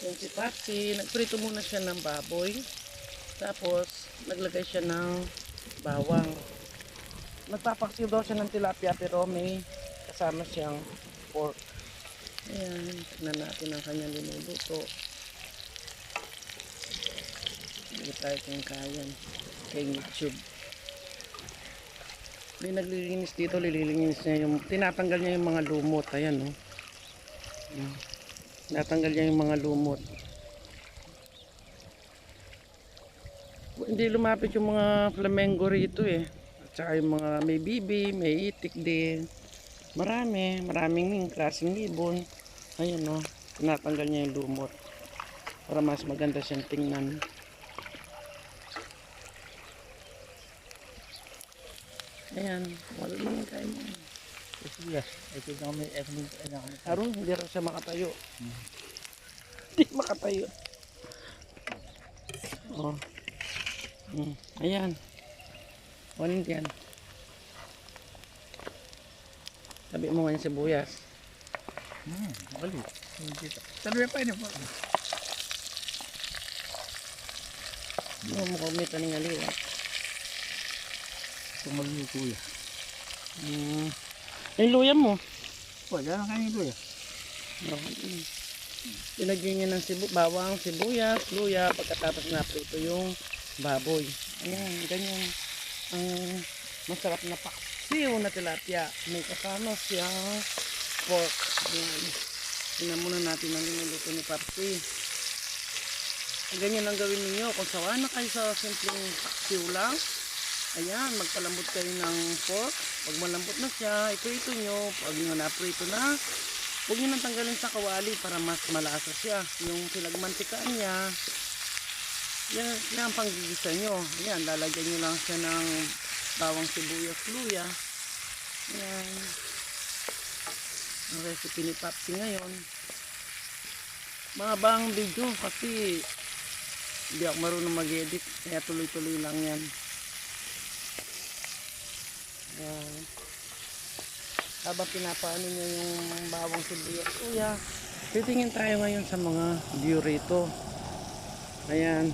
Yung si Patsy, nagprito muna siya ng baboy. Tapos, naglagay siya ng bawang. Nagpapaksiw daw siya ng tilapia pero may kasama siyang pork. Ayan, tignan natin ang kanyang linuluto. Hindi tayo kung kaya kay YouTube. May naglilinis dito, lililinis niya yung, tinatanggal niya yung mga lumot. Ayan, oh. Ayan. Tinatanggal niya yung mga lumot. Hindi lumapit yung mga flamengo rito eh. At saka yung mga may bibi, may itik din. Marami, maraming klaseng ibon. Ayan o, tinatanggal niya yung lumot. Para mas maganda siyang tingnan. Ayan, wala naman kayo mo. Yes, ito na kami, ito na kami. Aro, hindi rin siya makatayo. Hindi makatayo. Oh. Mm. Ayan. Kunin yan. Sabi mo nga yung sibuyas. Hmm. Dito. Sabi pa po. Oh, mukhang may taning aliwa. Tumalun yung kuya. Mm. Yung luya mo. Wala na. Oh. mm. Ilagyan niya ng sibu bawang, sibuyas, luya, pagkatapos na prito yung baboy. Ayan, ganyan. Ang masarap na paksiw na tilapia. May kasama siyang pork. Ayan. Tingnan muna natin ang linuluto ni Papsi. Ganyan ang gawin ninyo. Kung sawa na kayo sa simpleng paksiw lang, ayan, magpalambot kayo ng pork. Pag malambot na siya, ito-ito nyo. Pag nyo na-prito na, huwag nyo nang tanggalin sa kawali para mas malasa siya. Yung pinagmantikaan niya, yan, ang panggigisa nyo. Ayan, lalagyan nyo lang siya ng bawang sibuyas, luya. Ayan. Ang recipe ni Papsi ngayon. Mahabang video kasi hindi ako marunong mag-edit. Kaya tuloy-tuloy lang yan. Ayan. Habang pinapaano nyo yung bawang sibuyas, luya, titingin tayo ngayon sa mga view rito. Ayan.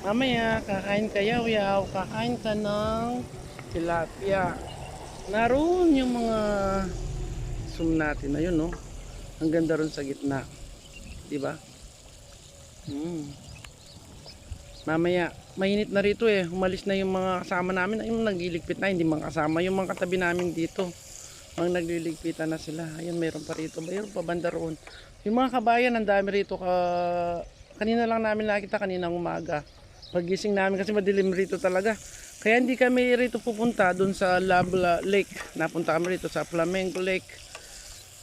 Mamaya, kakain ka yaw-yaw, kakain ka ng tilapia. Naroon yung mga zoom natin na yun, no? Ang ganda ron sa gitna. Di ba? Mamaya, mainit na rito eh. Umalis na yung mga kasama namin. Ay, nagliligpit na, hindi mga kasama. Yung mga katabi namin dito. Mga nagliligpitan na sila. Ayun, meron pa rito. Mayroon pa banda roon. Yung mga kabayan, ang dami rito. Ka... Kanina lang namin nakita, kaninang umaga. Pagising namin kasi madilim rito talaga. Kaya hindi kami rito pupunta doon sa Labla Lake. Napunta kami rito sa Flamengo Lake.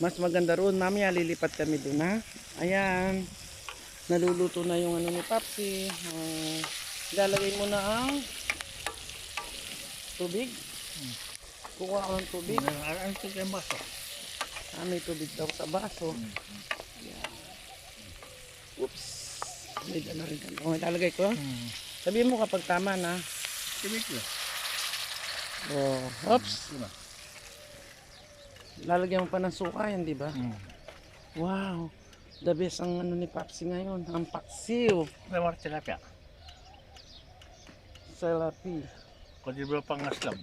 Mas maganda roon. Mamaya lilipat kami doon ha. Ayan. Naluluto na yung ano ni Papsi. Uh, ilalagay mo na ang tubig. Kukuha ako ng tubig. Ano ito kayo baso? Ah, may tubig daw sa baso. Yan. Oops. May dala rin kami. Okay, talagay ko. Hmm. Sabihin mo kapag tama na. Tibig ko. Oh, oops. Diba? Lalagyan mo pa ng suka yan, di ba? Hmm. Wow. The best ang ano ni Papsi ngayon. Ang paksiw. May mga tilapia. Salapi. Kung di ba pang aslam.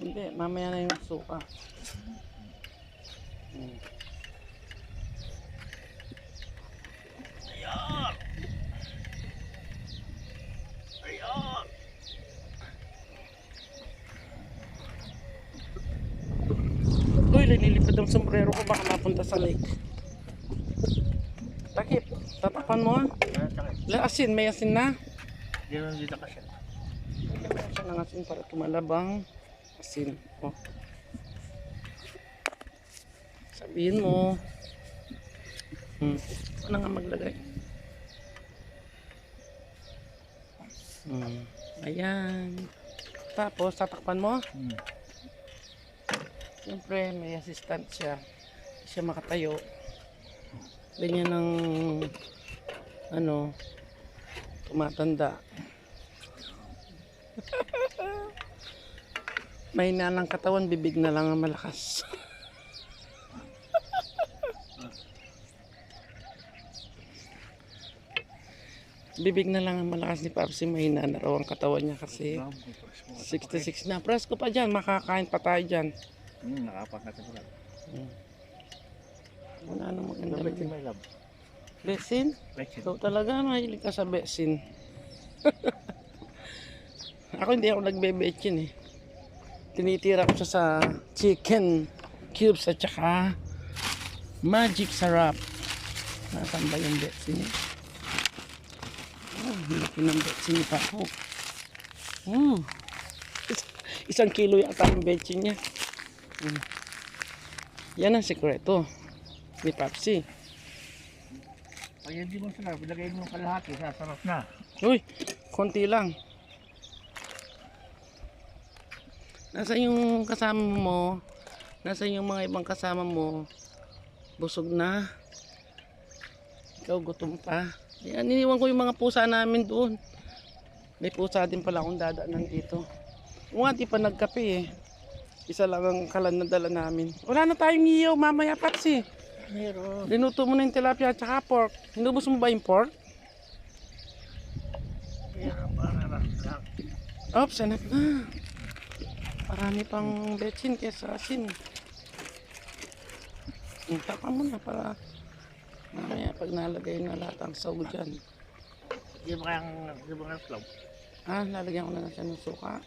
Hindi, mamaya na yung suka. Hmm. Ayan! Ayan! Uy, linilipad ang sombrero ko baka mapunta sa lake. Takip, tatakpan mo? La, asin, may asin na. Di lang dito kasi. Siya ng asin para tumalabang asin. Oh. Sabihin mo. Hmm. Ano nga maglagay? Hmm. Ayan. Tapos, tatakpan mo. Hmm. Siyempre, may assistant siya. Hindi siya makatayo. Ganyan ng ano, tumatanda. may ng katawan, bibig na lang ang malakas. Bibig na lang ang malakas ni Papsi. Mahina na raw ang katawan niya kasi 66 na. Presko pa dyan. Makakain pa tayo dyan. Hmm, nakapakat sa pala. Wala na maganda. Yung may love. Besin? Let's Ikaw talaga mahilig ka sa besin. ako hindi ako nagbe-betchin eh. Tinitira ko siya sa chicken cubes at saka magic sarap. Nasaan ba yung betsin niya? Oh, laki ng betsin niya pa ako. Hmm. Is- isang kilo yata yung betsin niya. Hmm. Yan ang sekreto ni Papsi. Pag hindi mo sila, bilagay mo kalahati, sasarap na. Uy, konti lang. Nasa yung kasama mo, nasa yung mga ibang kasama mo, busog na. Ikaw gutom pa. Yan, iniwan ko yung mga pusa namin doon. May pusa din pala akong dadaanan dito. Kung nga, di pa nagkape eh. Isa lang ang kalan na dala namin. Wala na tayong iyo, mamaya Papsi. Meron. Linuto mo na yung tilapia at saka pork. Hinubos mo ba yung pork? Meron para lang. Oops, enough na. Marami pang betchin kesa asin. Taka mo na para mamaya pag nalagay na lahat ang saw dyan. Di ba kayang, di ba kayang slow? Ah, lalagyan ko na lang siya ng suka.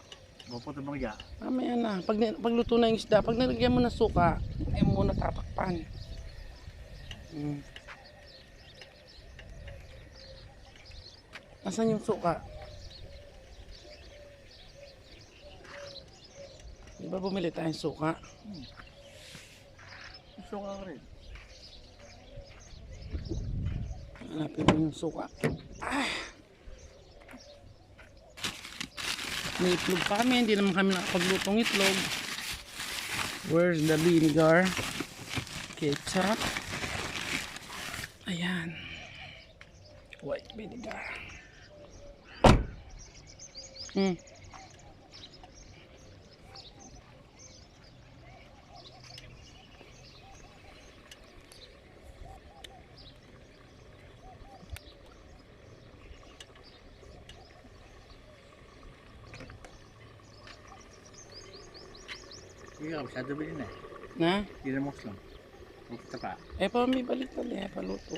Bupoto mo dyan. Mamaya na. Pag, pagluto na yung isda, pag nalagyan mo ng suka, eh mo muna tatakpan. Hmm. Nasaan yung suka? Di ba bumili tayong suka? Gusto ka rin. Hanapin mo yung suka. Ah! May itlog pa kami. Hindi naman kami nakapaglutong itlog. Where's the vinegar? Ketchup. Ayan. White vinegar. Hmm. Hindi ka masyado bilhin eh. Na? Hindi na Bukta pa. Eh, pa may baliktad eh. Paluto.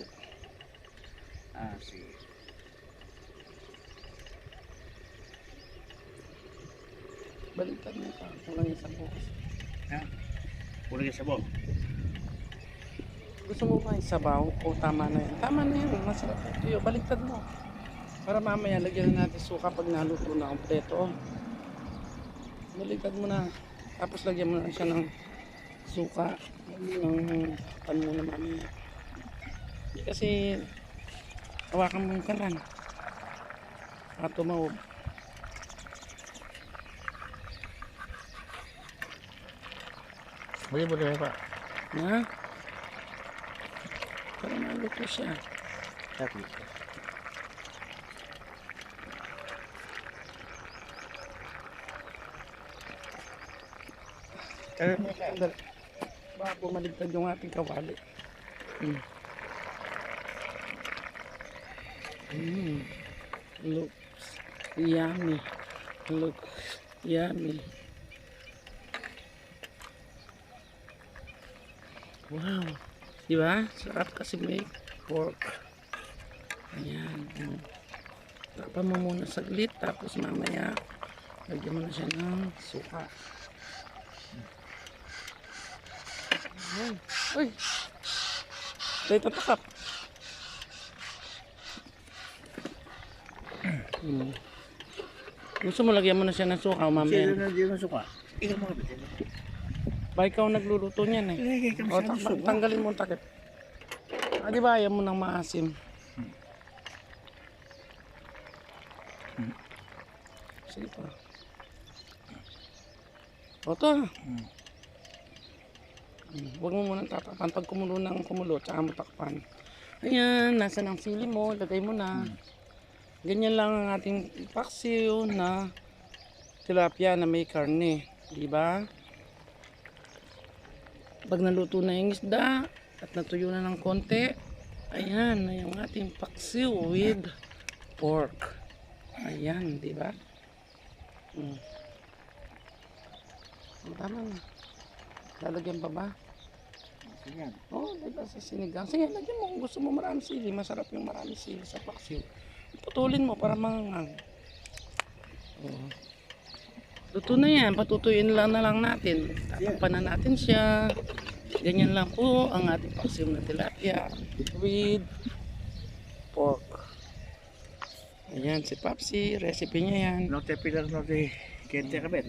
Ah, sige. Baliktad na ito. Kulang isang bukas. Ha? Kulang yung sabon. Gusto mo ba isabaw o tama na yan? Tama na yan. Masarap na tuyo. Baliktad mo. Para mamaya lagyan na natin suka pag naluto na kompleto. Baliktad mo na. Tapos lagyan mo na siya ng suka. Ng pan mo na mamaya. Kasi hawakan mo yung kalan. At tumawag. Muli mo rin pa. Na? Para maluto siya. Tapi. Eh, sandali. Baka bumaligtad yung ating kawali. Mm. Mm. Looks yummy. Looks yummy. Wow. Di ba? Sarap kasi may pork. Ayan. Mm. Tapan mo muna saglit tapos mamaya lagyan mo na siya ng suka. Uy. Uy. Dahil tatakap. Hmm. Gusto mo lagyan mo na siya ng suka, Sino mamaya. na di mo suka? Ikaw mga bitin. Ba ikaw nagluluto niyan eh. O, tanggalin mo ang takip. Ah, di ba ayaw mo ng maasim? Sige pa. O to. Hmm. Hmm, Huwag mo munang tatakpan. Pag kumulo ng kumulo, tsaka mo takpan. Ayan, nasa ng sili mo, lagay mo na. Ganyan lang ang ating paksiw na tilapia na may karne. Di ba? Pag naluto na yung isda at natuyo na ng konti, ayan yung ating paksiw with pork. Ayan, di ba? Mm. Oh, tama na. Lalagyan pa ba? Yan. Oo, oh, diba sa sinigang. Sige, lagyan mo kung gusto mo marami sili. Masarap yung marami sili sa paksiw. Putulin mo para mangang. Oh. Luto na yan. Patutuyin lang na lang natin. Tatakpan na natin siya. Ganyan lang po ang ating paksiw na tilapia with pork. Ayan, si Papsi. Recipe niya yan. No te pilas no te kente kabet.